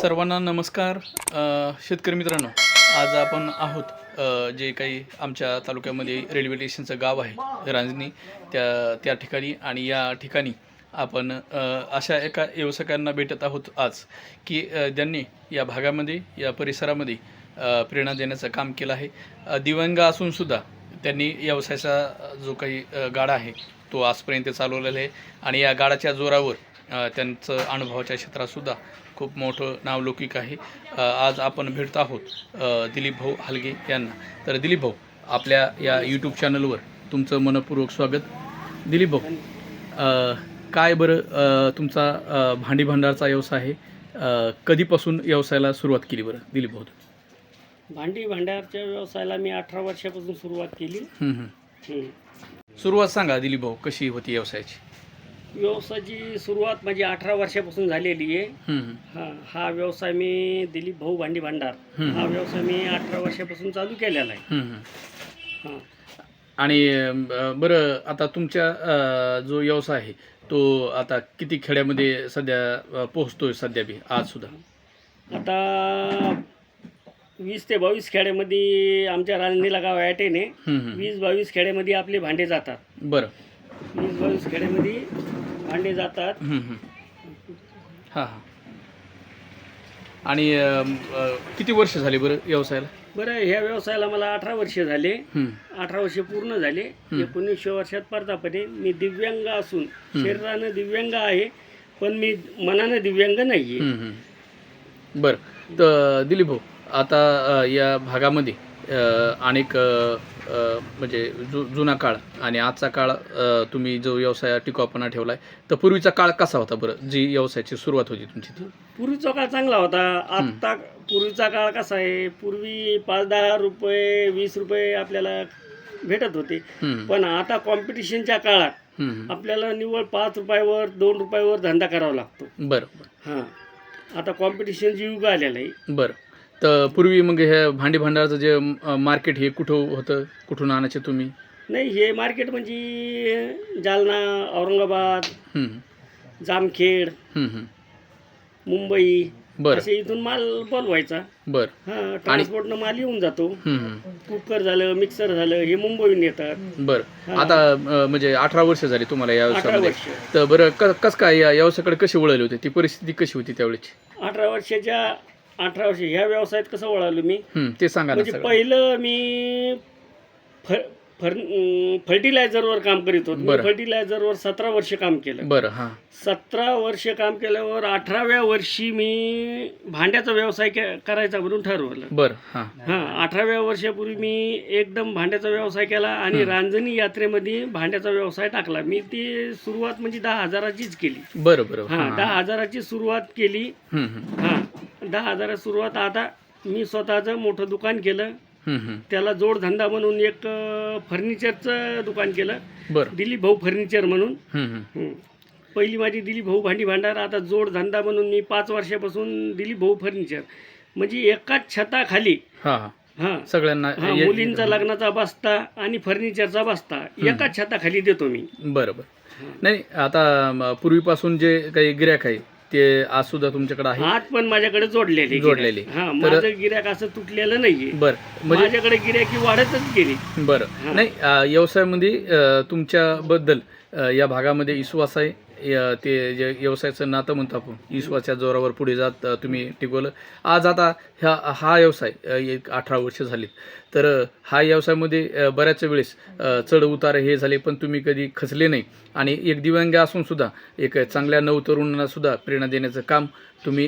सर्वांना नमस्कार. शेतकरी मित्रांनो आज आपण आहोत जे काही आमच्या तालुक्यामध्ये रेल्वे स्टेशनचं गाव आहे रांजणी त्या त्या ठिकाणी आणि या ठिकाणी आपण अशा एका व्यावसायिकांना भेटत आहोत आज की ज्यांनी या भागामध्ये या परिसरामध्ये प्रेरणा देण्याचं काम केलं आहे. दिवंग दिव्यांग असूनसुद्धा त्यांनी व्यवसायाचा जो काही गाडा आहे तो आजपर्यंत चालवलेला आहे. आणि या गाडाच्या जोरावर त्यांचं अनुभवाच्या क्षेत्रातसुद्धा खूप मोठं नावलौकिक आहे. आज आपण भेटत आहोत दिलीप भाऊ हलगे यांना. तर दिलीप भाऊ आपल्या या यूट्यूब चॅनलवर तुमचं मनपूर्वक स्वागत. दिलीप भाऊ काय बरं तुमचा भांडी भांडारचा व्यवसाय आहे? कधीपासून व्यवसायाला सुरुवात केली बरं दिलीप भाऊ भांडी भांड्याच्या व्यवसायाला मी अठरा वर्षापासून सुरुवात केली. सुरुवात सांगा दिलीप भाऊ कशी होती व्यवसायाची? व्यवसायाची सुरुवात माझी अठरा वर्षापासून झालेली आहे. हं, हं. व्यवसाय मी दिलीप भाऊ भांडी भांडार. हं. व्यवसाय मी अठरा वर्षापासून चालू केलेला आहे. हं, आणि अ, बरं आता तुमच्या अ, जो व्यवसाय आहे तो आता किती खेड्यामध्ये सध्या अ, पोहोचतोय सध्या बी आज सुद्धा? आता वीस ते बावीस खेड्यामध्ये आमच्या रांजणीला गाव ॲटेने. वीस बावीस खेड्यामध्ये आपले भांडे जातात. बरं. वीस बावीस खेड्यामध्ये भांडे जातात. हं, हं. आणि अ, अ, किती वर्ष झाली बरं व्यवसायाला? बरं ह्या व्यवसायाला मला अठरा वर्ष झाले. अठरा वर्षे पूर्ण झाले. एकोणीसशे वर्षात परतापणे मी दिव्यांग असून शरीरानं दिव्यांग आहे पण मी मनानं दिव्यांग नाही. बरं. तर दिलीप भाऊ आता अ, या भागामध्ये अ, अनेक अ, म्हणजे जु जुना काळ आणि आजचा काळ तुम्ही जो व्यवसाय टिकाऊपणा ठेवला आहे तर पूर्वीचा काळ कसा होता बरं? जी व्यवसायाची सुरुवात होती तुमची ती. पूर्वीचा काळ चांगला होता. आत्ता पूर्वीचा काळ कसा आहे? पूर्वी पाच दहा रुपये वीस रुपये आपल्याला भेटत होते. पण आता कॉम्पिटिशनच्या काळात. आपल्याला निव्वळ पाच रुपयावर दोन रुपयावर धंदा करावा लागतो. बरं बरं. हां. आता कॉम्पिटिशनचं युग आलेलं आहे. बरं. तर पूर्वी मग हे भांडी भांडारचं जे मार्केट हे कुठं होतं? कुठून आणायचे तुम्ही? नाही हे मार्केट म्हणजे जालना औरंगाबाद जामखेड. मुंबई बरं. असे इथून माल बोलवायचा बरं. हा ट्रान्सपोर्टनं माल येऊन जातो. कुकर झालं मिक्सर झालं हे मुंबईहून येतात. बरं. आता म्हणजे अठरा वर्ष झाली तुम्हाला या व्यवसायामध्ये तर बरं कसं काय या व्यवसायाकडे कशी वळले होते? ती परिस्थिती कशी होती त्यावेळेची? अठरा वर्षाच्या अठरा वर्ष ह्या व्यवसायात कसं वळालो मी? हं, ते सांगा ना म्हणजे सगळं. पहिलं मी फर फर फर्टिलायझरवर काम करीत होतो. मी बरं. फर्टिलायझरवर सतरा वर्ष काम केलं. बरं हां. सतरा वर्ष काम केल्यावर अठराव्या वर्षी मी भांड्याचा व्यवसाय के- करायचा म्हणून ठरवलं. बरं हां. हा अठराव्या वर्षापूर्वी मी एकदम भांड्याचा व्यवसाय केला आणि रांजणी यात्रेमध्ये भांड्याचा व्यवसाय टाकला. मी ती सुरुवात म्हणजे दहा हजाराचीच केली. बरं बरं. हा हां. दहा हजाराची सुरुवात केली. हं, हं, हा. दहा हजाराची सुरुवात. आता मी स्वतःचं मोठं दुकान केलं. त्याला जोडधंदा म्हणून एक फर्निचरचं दुकान केलं. बरं. दिलीप भाऊ फर्निचर म्हणून. पहिली माझी दिलीप भाऊ भांडी भांडार. आता जोडधंदा म्हणून मी पाच वर्षापासून दिलीप भाऊ फर्निचर म्हणजे एकाच छताखाली. हां सगळ्यांना मुलींचा लग्नाचा बस्ता आणि फर्निचरचा बस्ता. एकाच छताखाली देतो मी. बरं बरं नाही आता पूर्वीपासून जे काही गिऱ्हाईक आहे ते आज सुद्धा तुमच्याकडे आहे? हात पण माझ्याकडे जोडलेले जोडलेले. हा माझं गिऱ्हाईक असं तुटलेलं नाहीये. बरं म्हणजे माझ्याकडे गिऱ्हाईकी वाढतच गेली. बरं. नाही अ, व्यवसायामध्ये अ, तुमच्याबद्दल अ, या भागामध्ये विश्वास आहे? ते जे व्यवसायाचं नातं म्हणतो आपण विश्वासाच्या जोरावर पुढे जात तुम्ही टिकवलं. आज आता ह्या हा व्यवसाय एक अठरा वर्ष झालीत. तर हा व्यवसायामध्ये बऱ्याच वेळेस चढ उतार हे झाले पण तुम्ही कधी खचले नाही. आणि एक दिव्यांग असूनसुद्धा एक चांगल्या नवतरुणांनासुद्धा प्रेरणा देण्याचं काम तुम्ही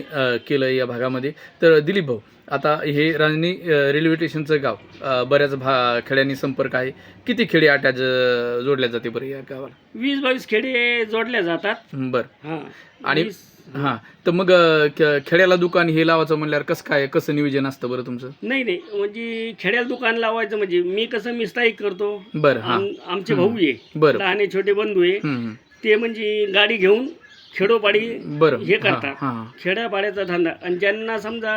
केलं या भागामध्ये. तर दिलीप भाऊ आता हे रांजणी अ, रेल्वे स्टेशनचं गाव बऱ्याच भा खेड्यांनी संपर्क आहे. किती खेडे अटॅच जोडल्या जाते बरं या गावाला? वीस बावीस खेडे जोडल्या जातात. बरं. हा. आणि हां तर मग खेड्याला दुकान हे लावायचं म्हणल्यावर कसं काय कसं नियोजन असतं बरं तुमचं? नाही नाही. म्हणजे खेड्याला दुकान लावायचं म्हणजे मी कसं मिस्ताईक करतो. बरं आम- आमचे भाऊ आहे. बरं. लहाने छोटे बंधू आहे. ते म्हणजे गाडी घेऊन खेडोपाडी बरं. हे करतात. हां. हां. खेड्यापाड्याचा धंदा. आणि ज्यांना समजा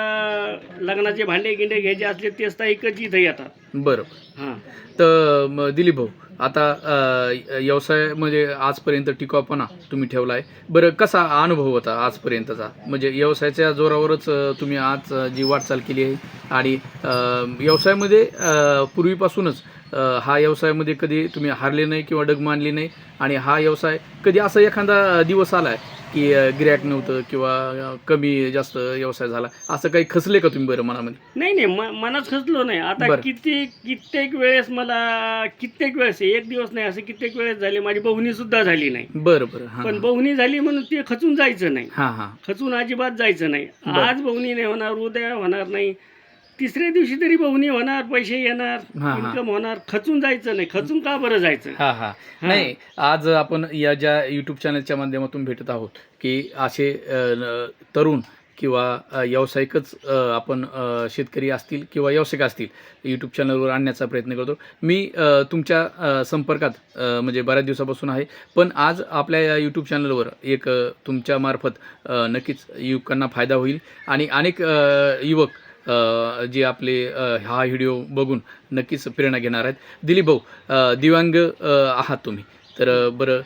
लग्नाचे भांडे गिंडे घ्यायचे असले ते स्थायिकच इथं येतात. बरं. हां. तर म, दिलीप भाऊ आता अ, व्यवसायामध्ये आजपर्यंत टिकाऊपणा तुम्ही ठेवला आहे बरं कसा अनुभव होता आजपर्यंतचा? म्हणजे व्यवसायाच्या जोरावरच अ, तुम्ही आज अ, जी वाटचाल केली आहे. आणि अ, व्यवसायामध्ये अ, पूर्वीपासूनच हा व्यवसायामध्ये कधी तुम्ही हारले नाही किंवा डग मानली नाही आणि हा व्यवसाय कधी असा एखादा दिवस आला की गिरॅक नव्हतं किंवा कमी जास्त व्यवसाय झाला? असं काही खचले का तुम्ही बरं मनामध्ये? नाही नाही. मनात खचलो नाही. आता. किती कित्येक वेळेस मला कित्येक वेळेस एक दिवस नाही असं कित्येक वेळेस झाले. माझी बहुनी सुद्धा झाली नाही. बरं बरं. पण बहुनी झाली म्हणून ते खचून जायचं नाही. हां हां. खचून अजिबात जायचं नाही. आज बहुनी नाही होणार उद्या होणार नाही. तिसऱ्या दिवशी तरी बहुनी होणार पैसे येणार हा, हा. इन्कम होणार. खचून जायचं नाही. खचून का बरं जायचं? हा हा. नाही आज आपण या ज्या यूट्यूब चॅनलच्या माध्यमातून भेटत आहोत की असे अ, न- तरुण किंवा अ, व्यावसायिकच अ, आपण अ, शेतकरी असतील किंवा व्यावसायिक असतील यूट्यूब चॅनलवर आणण्याचा प्रयत्न करतो. मी अ, तुमच्या अ, संपर्कात अ, म्हणजे बऱ्याच दिवसापासून आहे पण आज आपल्या या यूट्यूब चॅनलवर एक अ, तुमच्या मार्फत अ, नक्कीच युवकांना फायदा होईल. आणि अनेक अ, युवक जे आपले हा व्हिडिओ बघून नक्कीच प्रेरणा घेणार आहेत. दिलीप भाऊ दिव्यांग आहात तुम्ही. तर बरं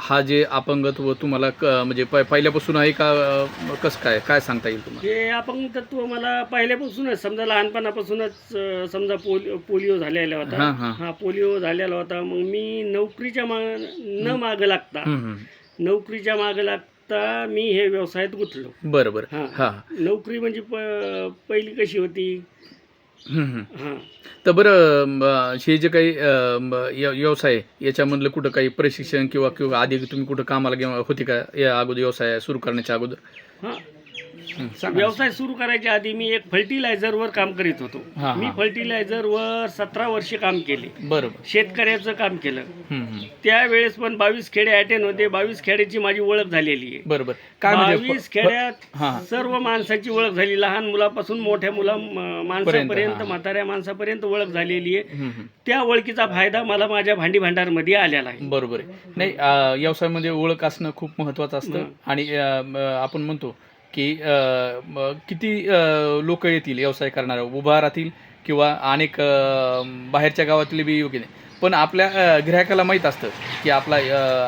हा जे अपंगत्व तुम्हाला क म्हणजे प पहिल्यापासून आहे का कसं काय काय सांगता येईल तुम्हाला? हे अपंगत्व मला पहिल्यापासूनच समजा लहानपणापासूनच अं, समजा पोलिओ पोलिओ झालेला होता. हां हां. हा पोलिओ झालेला होता. मग मी नोकरीच्या मा न मागं लागता. नोकरीच्या मागं लागता मी हे व्यवसायात गुंतलो. बरं बरं हां. हां. नोकरी म्हणजे प पहिली कशी होती. हां. तर बरं म, हे जे काही अ, म, या- व्यवसाय आहे, याच्यामधलं कुठं काही प्रशिक्षण किंवा किंवा आधी तुम्ही कुठं कामाला गेला होती का? या अगोदर व्यवसाय सुरू करण्याच्या अगोदर? हां. व्यवसाय सुरू करायच्या आधी मी एक फर्टिलायझरवर काम करीत होतो. हां, मी हां. फर्टिलायझरवर सतरा वर्ष काम केले. बरोबर. शेतकऱ्याचं काम केलं. त्यावेळेस पण बावीस खेडे अटेंड होते बावीस खेड्याची माझी ओळख झालेली आहे. बरोबर. काय म्हणजे बावीस खेड्यात हां. सर्व माणसाची ओळख झाली. लहान मुलापासून मोठ्या मुला म- माणसापर्यंत हां. म्हाताऱ्या माणसापर्यंत ओळख झालेली आहे. त्या ओळखीचा फायदा मला माझ्या भांडी भांडारमध्ये आलेला आहे. बरोबर आहे. नाही अं, व्यवसायामध्ये ओळख असणं खूप महत्त्वाचं असतं. आणि अं, म, आपण म्हणतो की किती लोक येतील व्यवसाय करणारे? उभा राहतील किंवा अनेक बाहेरच्या गावातले बी योग्य नाही. पण आपल्या ग्राहकाला माहीत असतं की आपला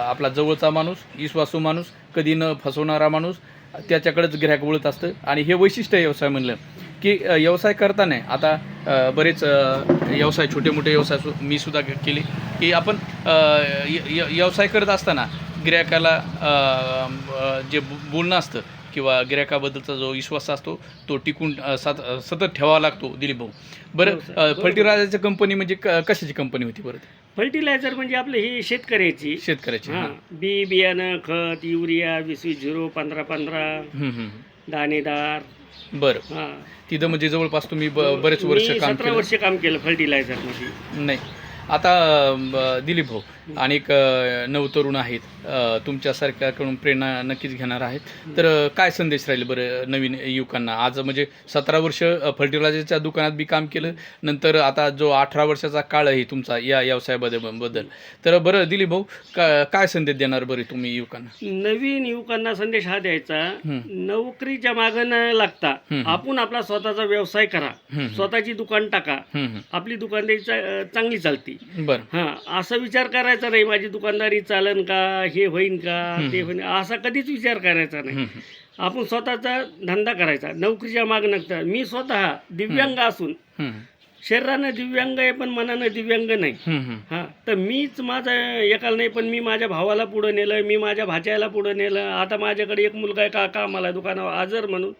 आपला जवळचा माणूस विश्वासू माणूस कधी न फसवणारा माणूस त्याच्याकडेच ग्राहक वळत असतं. आणि हे वैशिष्ट्य आहे व्यवसाय म्हणलं की व्यवसाय करताना आता बरेच व्यवसाय छोटे मोठे व्यवसाय सु मी सुद्धा केले की आपण य- य- व्यवसाय करत असताना ग्राहकाला जे बोलणं असतं किंवा गिऱ्हाईकाबद्दलचा जो विश्वास असतो तो टिकून सात सतत ठेवावा लागतो दिलीप भाऊ. बरं हो, फर्टिलायझरची कंपनी म्हणजे क- कशाची कंपनी होती बरं? फर्टिलायझर म्हणजे आपले ही शेतकऱ्याची. शेतकऱ्याची हां. बी बियाणं खत युरिया वीस वीस झिरो पंधरा पंधरा. दाणेदार. बरं. तिथं म्हणजे जवळपास तुम्ही ब बरेच वर्ष काम वर्ष काम केलं फर्टिलायझरमध्ये. नाही. आता दिलीप भाऊ अनेक नवतरुण आहेत. अ, तुमच्यासारख्याकडून प्रेरणा नक्कीच घेणार आहेत. तर काय संदेश राहील बरं नवीन युवकांना? आज म्हणजे सतरा वर्ष फर्टिलायझरच्या दुकानात बी काम केलं. नंतर आता जो अठरा वर्षाचा काळ आहे तुमचा या व्यवसायाबद्दल. बद्दल तर बरं दिलीप भाऊ का काय संदेश देणार बरं तुम्ही युवकांना? नवीन युवकांना संदेश हा द्यायचा. नोकरीच्या मागं न लागता. आपण आपला स्वतःचा व्यवसाय करा. स्वतःची दुकान टाका. आपली दुकानदारी चा- चांगली चालती. बरं. हा असा विचार करायचा नाही माझी दुकानदारी चालन का हे होईन का. ते होईन. असा कधीच विचार करायचा नाही. आपण स्वतःचा धंदा करायचा नोकरीच्या माग नसता मी स्वतः दिव्यांग असून शरीरानं दिव्यांग आहे पण मनानं दिव्यांग नाही. हं, तर मीच माझा एकाला नाही पण मी माझ्या भावाला पुढं नेलं मी माझ्या भाच्याला पुढं नेलं. आता माझ्याकडे एक मुलगा आहे काका मला दुकानावर आजर म्हणून.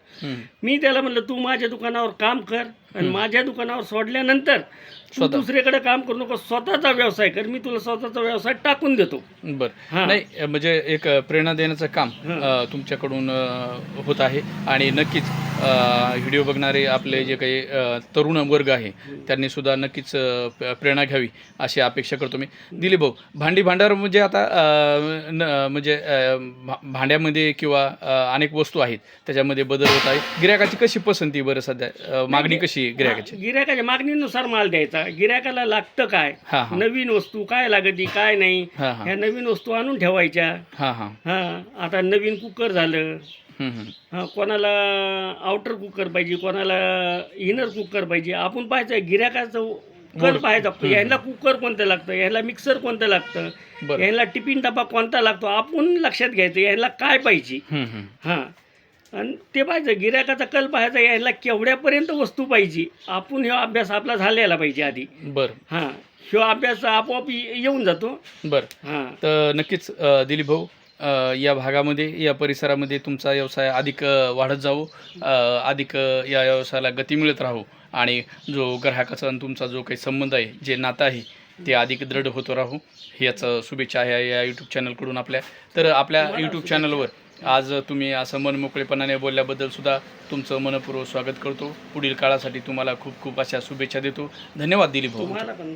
मी त्याला म्हटलं तू माझ्या दुकानावर काम कर आणि माझ्या दुकानावर सोडल्यानंतर तू स्वतः. दुसरीकडे काम करू नको स्वतःचा व्यवसाय कर मी तुला स्वतःचा व्यवसाय टाकून देतो. बरं. नाही म्हणजे एक प्रेरणा देण्याचं काम तुमच्याकडून होत आहे. आणि नक्कीच व्हिडिओ बघणारे आपले जे काही तरुण वर्ग आहे त्यांनी सुद्धा नक्कीच प्रेरणा घ्यावी अशी अपेक्षा करतो मी. दिलीप भाऊ भांडी भांडार म्हणजे आता म्हणजे भांड्यामध्ये किंवा अनेक वस्तू आहेत त्याच्यामध्ये बदल होत आहे गिऱ्हाईकाची कशी पसंती बरं सध्या? मागणी कशी आहे गिऱ्हाईकाची गिऱ्हाईकाच्या मागणीनुसार माल द्यायचा. गिऱ्हाईकाला लागतं काय? हां हां. नवीन वस्तू काय लागती काय नाही? हां हां. ह्या नवीन वस्तू आणून ठेवायच्या. हां हां. हा आता नवीन कुकर झालं. हा कोणाला आउटर कुकर पाहिजे कोणाला इनर कुकर पाहिजे. आपण पाहायचं गिऱ्हाईकाचं कल पाहायचा. ह्यांना कुकर कोणतं लागतं? ह्याला मिक्सर कोणतं लागतं? बरं. ह्याला टिफिन डबा कोणता लागतो? आपण लक्षात घ्यायचं ह्याला काय पाहिजे? हम्म, हम्म. हां. आणि ते पाहिजे गिरायकाचा कल पाहायचा यायला केवढ्यापर्यंत वस्तू पाहिजे? आपण ह्यो अभ्यास आपला झालेला पाहिजे आधी. बरं. हां ह्यो अभ्यास आपोआप येऊन जातो. बरं. हां. तर नक्कीच अ, दिलीप भाऊ अ, या भागामध्ये या परिसरामध्ये तुमचा व्यवसाय अधिक अ, वाढत जावो अ, अधिक अ, या व्यवसायाला गती मिळत राहू आणि जो ग्राहकाचा आणि तुमचा जो काही संबंध आहे जे नातं आहे ते अधिक दृढ होतो राहू. याचं शुभेच्छा आहे या यूट्यूब चॅनलकडून आपल्या. तर आपल्या यूट्यूब चॅनलवर आज तुम्ही असं मनमोकळेपणाने बोलल्याबद्दल सुद्धा तुमचं मनपूर्वक स्वागत करतो. पुढील काळासाठी तुम्हाला खूप खूप अशा शुभेच्छा देतो. धन्यवाद दिलीप भाऊ. तुम्हाला पण